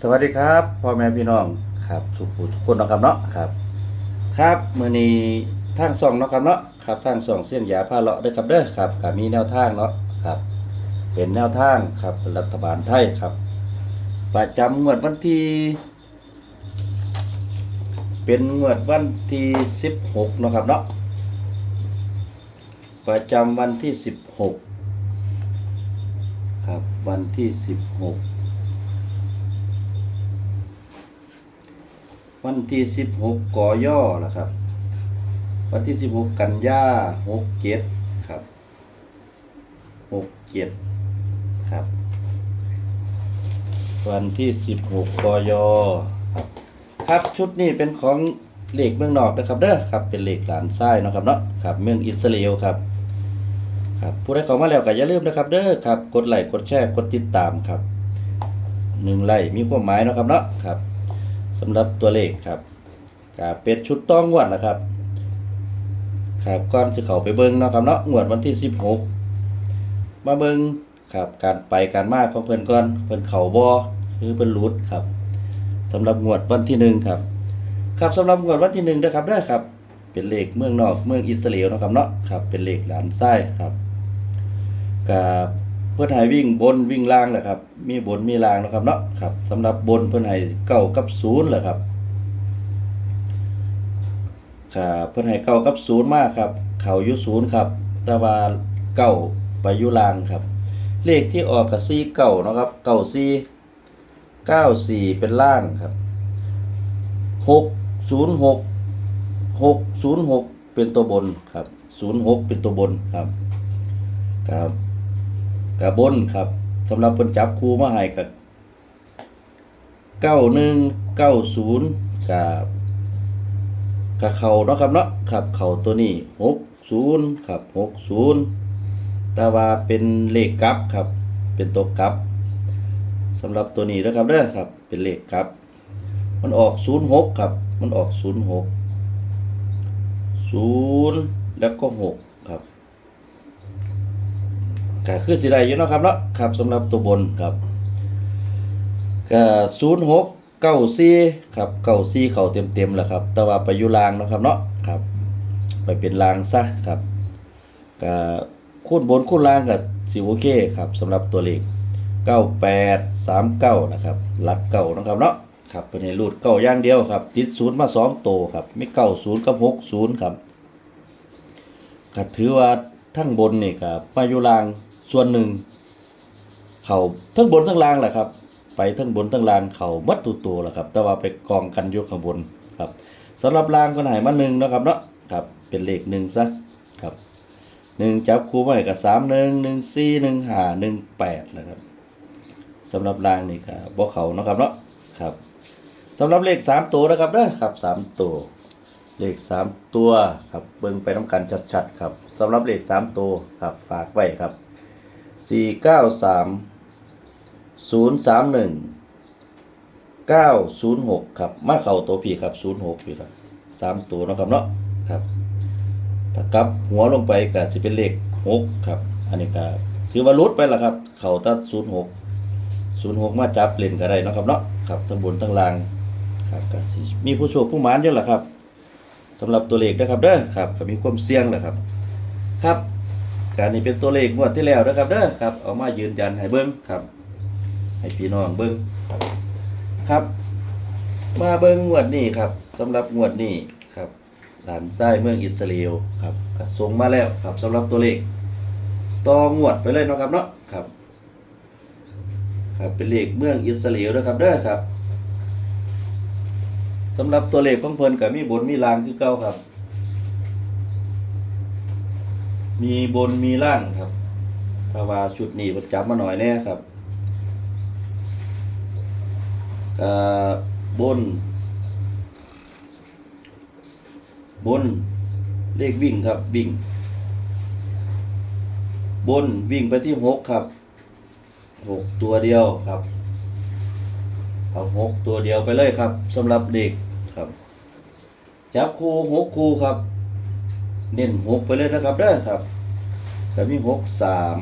สวัสดีครับพ่อแม่พี่น้องครับทุกผู้ทุกคนนะครับเนาะครับ ครับมื้อนี้ทางส่องเนาะครับเนาะครับทางส่องเส้นยาผ้าเลาะเด้ครับเด้อครับก็มีแนวทางเนาะครับ เป็นแนวทางครับรัฐบาลไทยครับ ประจำงวดวันที่เป็นงวดวันที่16เนาะครับเนาะประจำวันที่16ครับวันที่16 วันที่16กกอย่อละครับ วันที่16กันยา67ครับ67ครับ วันที่16กกอยอครับครับชุดนี้เป็นของเหล็กเมืองนอกนะครับเด้อครับเป็นเหล็กหลานไส้นาะครับเนาะครับ เมืองอิสราเอลครับครับผู้ใดเข้ามาแล้วก็อย่าลืมนะครับ เด้อครับ กดไลค์กดแชร์กดติดตามครับหนึ่งไลค์มีความหมายเนาะครับเนาะครับ สำหรับตัวเลขครับก็เป็นชุดต้องงวดนะครับ ครับก่อนสิเข้าไปเบิ่งเนาะครับเนาะงวดวันที่16มาเบิ่งครับการไปการมาของเพิ่นก่อนเพิ่นเขาบ่คือเพิ่นหลุดครับสำหรับงวดวันที่หนึ่งครับ ครับสำหรับงวดวันที่หนึ่งนะครับเด้ครับ เป็นเลขเมืองนอกเมืองอิสราเอลนะครับเนาะครับเป็นเลขหลานไส้ครับกับ เพื่อนให้วิ่งบนวิ่งล่างแหละครับ มีบนมีล่างนะครับเนาะครับสำหรับบนเพื่อนให้เก้ากับศูนย์แหละครับครับเพื่อนให้เก้ากับศูนย์มากครับ เขายุศูนย์ครับต่ว่าเก้าไปยุล่างครับ เลขที่ออกกับซีเก้านะครับเก้าซีเก้าสี่เป็นล่างครับหกศูนย์หกหกศูนย์หกเป็นตัวบนครับศูนย์หกเป็นตัวบนครับครับ กับบนครับสำหรับเพิ่นจับคู่มาให้กับเก้าหนึ่งเก้าศูนย์กับกับเขาเนาะครับเนาะครับเขาตัวนี้หกศูนย์ครับหกศูนย์แต่ว่าเป็นเลขกับครับ เป็นตัวกับสำหรับตัวนี้นะครับเด้อครับ เป็นเลขกับ มันออกศูนย์หกครับ มันออกศูนย์หกศูนย์แล้วก็หกครับ ก็คือสิได้อยู่เนาะครับเนาะครับสำหรับตัวบนครับก็ศูนย์หกเก้าสี่ครับเก้าสี่เข่าเต็มเต็มแหละครับ แต่ว่าไปอยู่ลางเนาะครับเนาะครับ ไปเป็นลางซะครับก็คูณบนคูณล่างกับสิโอเคครับสำหรับตัวเลขเก้าแปดสามเก้านะครับหลักเก้านะครับเนาะครับเป็นให้รูดเก้าอย่างเดียวครับ ติดศูนย์มาสองโตครับไม่เก้าศูนย์กับหกศูนย์ครับก็ถือว่าทั้งบนนี่ครับมาอยู่ล่าง ส่วนหนึ่ง เขาทั้งบนทั้งล่างแหละครับ ไปทั้งบนทั้งล่างเขามัดตัวตัวแหละครับ แต่ว่าไปกองกันยู่ข้างบนครับสำหรับล่างก็ใหายมาหนึ่งนะครับเนาะครับ เป็นเลขหนึ่งซะครับหนึ่งจับคู่ไว้กับสามหนึ่งหนึ่งสี่หนึ่งห้าหนึ่งแปดนะครับสำหรับล่างนี่ก็บ่เขานะครับเนาะครับสำหรับเลขสามตัวนะครับเด้อครับสามตัวเลขสามตัวครับเบิ่งไปน้ำกันชัดๆครับสำหรับเลขสามตัวครับฝากไว้ครับ สี่เก้าสามศูนย์สามหนึ่งเก้าศูนย์หกครับ มาเข่าตัวพี่ครับศูนย์หกพี่ครับสามตัวนะครับเนาะครับถ้ากลับหัวลงไปก็จะเป็นเลขหกครับ อันนี้ก็ถือว่าลุดไปละครับ เข่าตัดศูนย์หกศูนย์หกมาจับเล่นก็ได้นะครับเนาะครับทั้งบนทั้งล่างครับก็มีผู้โชคผู้หมานเยอะแหละครับสำหรับตัวเลขนะครับเด้อครับก็มีความเสี่ยงแหละครับ ครับ การนี้เป็นตัวเลขงวดที่แล้วนะครับเด้อครับเอามายืนยันให้เบิ้งครับ ให้พี่น้องเบิ้งครับครับ มาเบิ้งงวดนี้ครับสำหรับงวดนี้ครับหลานไส้เมืองอิสราเอลครับก็ส่งมาแล้วครับสำหรับตัวเลขต่องวดไปเลยนะครับเนาะครับ ครับเป็นเลขเมืองอิสราเอลนะครับเด้อครับสำหรับตัวเลขของเพิ่นก็มีบนมีลางคือเก่าครับ มีบนมีล่างครับ ถ้าว่าชุดนี้เพิ่นจับมาหน่อยแน่ครับบน บนเลขวิ่งครับวิ่ง บนวิ่งไปที่หกครับหกตัวเดียวครับเอาหกตัวเดียวไปเลยครับสำหรับเด็กครับ จับคู่หกคู่ครับ เน้นหกไปเลยนะครับเด้อครับแต่มีหกสาม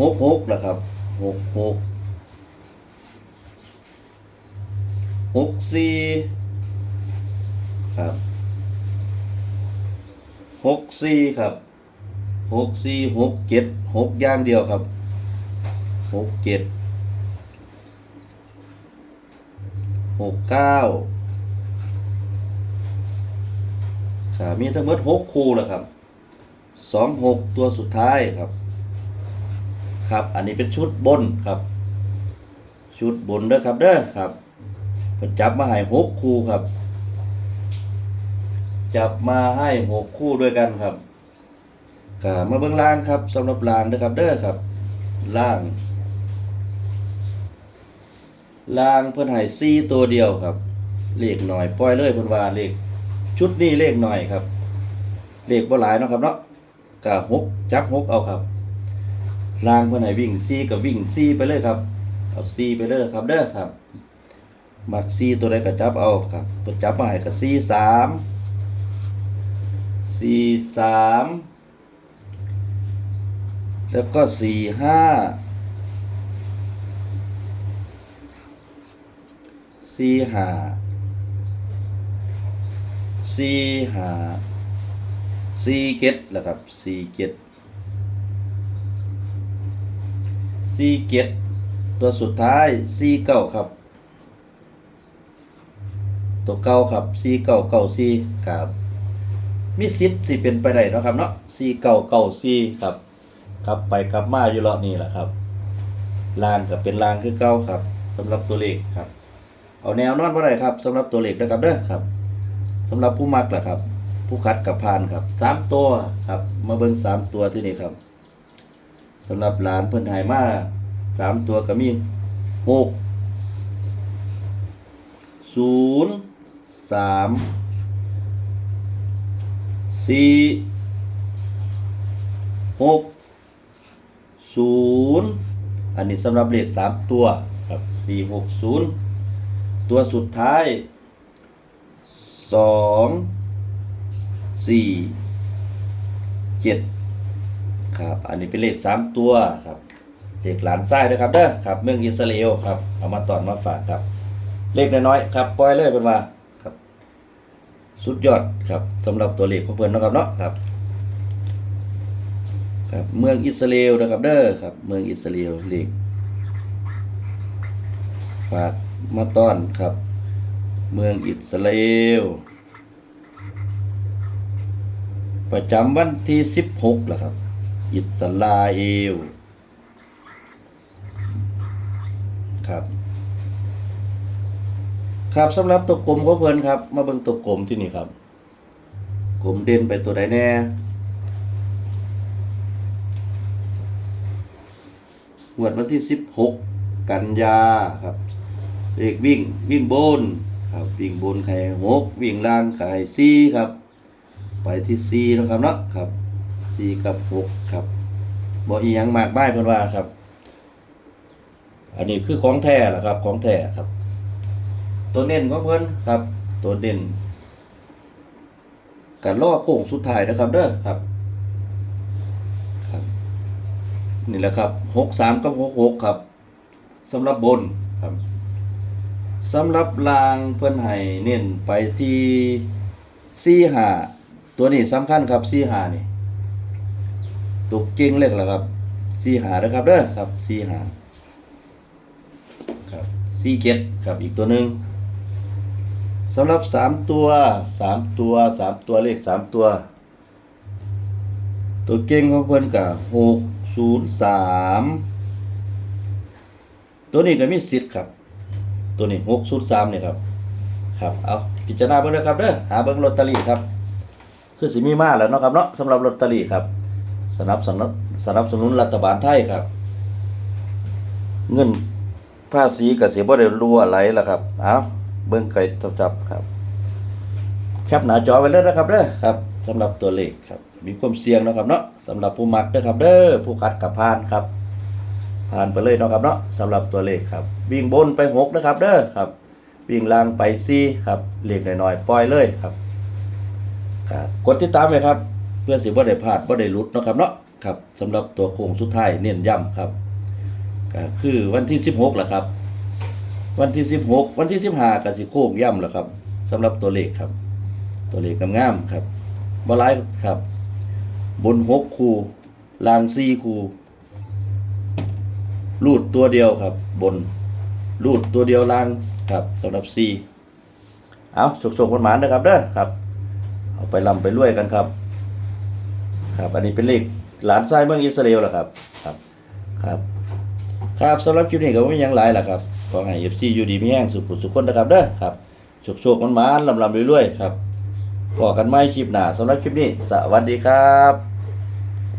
หกหกนะครับหกหกหกสี่ครับหกสี่ครับหกสี่หกเจ็ดหกย่างเดียวครับหกเจ็ด หกเก้าครับมีทั้งหมดหกคู่แล้วครับสองหกตัวสุดท้ายครับ ครับ อันนี้เป็นชุดบนครับ ชุดบนเด้อครับเด้อครับพาจับมาให้หกคู่ครับ จับมาให้หกคู่ด้วยกันครับก็มาเบิ่งล่างครับสำหรับล่างเด้อครับเด้อครับ ล่าง ล่างเพิ่นให้สี่ตัวเดียวครับ เลขหน่อยปล่อยเลยเพิ่นว่าเลขชุดนี้เลขหน่อยครับ เลขบ่หลายเนาะครับเนาะก็หกจับหกเอาครับลางเพื่อนให้วิ่งซีกับวิ่งซีไปเลยครับเอาซีไปเลยครับเด้อครับมักซีตัวใดก็จับเอาครับเพิ่นจับมาให้กับซีสามซีสามแล้วก็สี่ห้า สี่หาสี่หาสี่เก็ดแล้วครับสี่เก็ดซีเจ็ดตัวสุดท้ายซีเก้าครับ ตัวเก้าครับซีเก้าเก้าซีครับมีสิทธิ์สิเป็นไปได้เนาะครับเนาะซีเก้าเก้าซีครับกลับไปกลับมาอยู่รอบนี้แหละครับลางกับเป็นลางคือเก้าครับสำหรับตัวเลขครับ เอาแนวนอนเมื่อไรครับสำหรับตัวเลขนะครับเด้อครับสำหรับผู้มักแหละครับ ผู้คัดกับพานครับสามตัวครับ มาเบิ่งสามตัวที่นี่ครับสำหรับหลานเพิ่นหายมาสามตัวก็มีหกศูนย์สามสี่หกศูนย์อันนี้สำหรับเลขสามตัวครับสี่หกศูนย์ ตัวสุดท้ายสองสี่เจ็ดครับ อันนี้เป็นเลขสามตัวครับเลขหลานไส้ด้วยครับเด้อครับ เมืองอิสราเอลครับ เอามาตอนมาฝากครับ เลขน้อยๆครับ ปล่อยเลยเป็นว่าครับ สุดยอดครับสำหรับตัวเลขของเพื่อนนะครับเนาะครับ ครับเมืองอิสราเอลนะครับเด้อครับ เมืองอิสราเอลเลขฝาก มาต้อนครับ เมืองอิสราเอล ประจำวันที่ 16แล้วครับ อิสราเอล ครับ ครับสำหรับตัวกลมของเพลินครับ มาเบิ่งตัวกลมที่นี่ครับกลมเด่นไปตัวใดแน่งวดวันที่ 16 กันยาครับ เลขวิ่งวิ่งบนครับวิ่งบนไข่หกวิ่งล่างไข่สี่ครับ ไปที่สี่นะครับเนาะครับสี่กับหกครับบ่อีหยังมากบ้ายเพิ่นว่าครับ อันนี้คือของแท้ล่ะครับ ของแท้ครับ ตัวเน้นของเพิ่นครับ ตัวเด่นกันล่อโค้งสุดท้ายนะครับเด้อครับครับนี่แหละครับหกสามกับหกหกครับสำหรับบนครับ สำหรับลางเพิ่อนให้เน้นไปที่สี่หาตัวนี้สำคัญครับสี่หานี่ตุกเก่งเล็กแล้วครับสี่หานะครับเด้อครับสี่หาครับสี่เจ็ดครับอีกตัวหนึ่งสำหรับสามตัวสามตัวสามตัวเลขสามตัว ตัวเก่งของเพิ่อนกับหกศูนย์สามตัวนี้ก็มีสิทธิ์ครับ ตัวนี้หกศูนย์สามเนี่ยครับ ครับเอาพิจารณาเบิ่งเด้อครับเด้อหาเบิ่งลอตเตอรี่ครับ คือสิมีมาแล้วเนาะครับเนาะสำหรับลอตเตอรี่ครับ สนับสนุนสนับสนุนรัฐบาลไทยครับ เงินภาษีก็สิบ่ได้รั่วไหลล่ะครับเอาเบิ่งไกลจับครับแคปหน้าจอไว้เลยนะครับเด้อครับสำหรับตัวเลขครับ มีความเสี่ยงนะครับเนาะสำหรับผู้มักเด้อครับเด้อผู้คัดกับพานครับ ผ่านไปเลยเนาะครับเนาะสำหรับตัวเลขครับ วิ่งบนไปหกนะครับเด้อครับ วิ่งล่างไปซี่ครับเลขน้อยๆปล่อยเลยครับครับกดติดตามไว้ครับ เพื่อสิบ่ได้พลาดบ่ได้หลุดเนาะครับเนาะครับสำหรับตัวโค้งสุดท้ายเน้นย้ำครับก็คือวันที่ 16ล่ะครับ วันที่ 16 วันที่ 15ก็สิโค้งย้ำแหละครับสำหรับตัวเลขครับ ตัวเลขงามๆครับบ่หลายครับ บน 6 คู่ล่าง 4 คู่ รูดตัวเดียวครับ บน รูดตัวเดียวล่างครับสำหรับ4เอาสุกๆหวานนะครับเด้อครับ เอาไปลำไปรวยกันครับ ครับ อันนี้เป็นเลขหลานชายเมืองอิสราเอลแหละครับ ครับ ครับ ครับสำหรับคลิปนี้ก็ไม่ยังหลายแหละครับขอให้เอฟซีอยู่ดีมีแห้งสุขสุขคนนะครับเด้อครับโชคโชคมันมานลำลำรวยๆครับพอกันไม่คลิปหน้าสำหรับคลิปนี้ สวัสดีครับ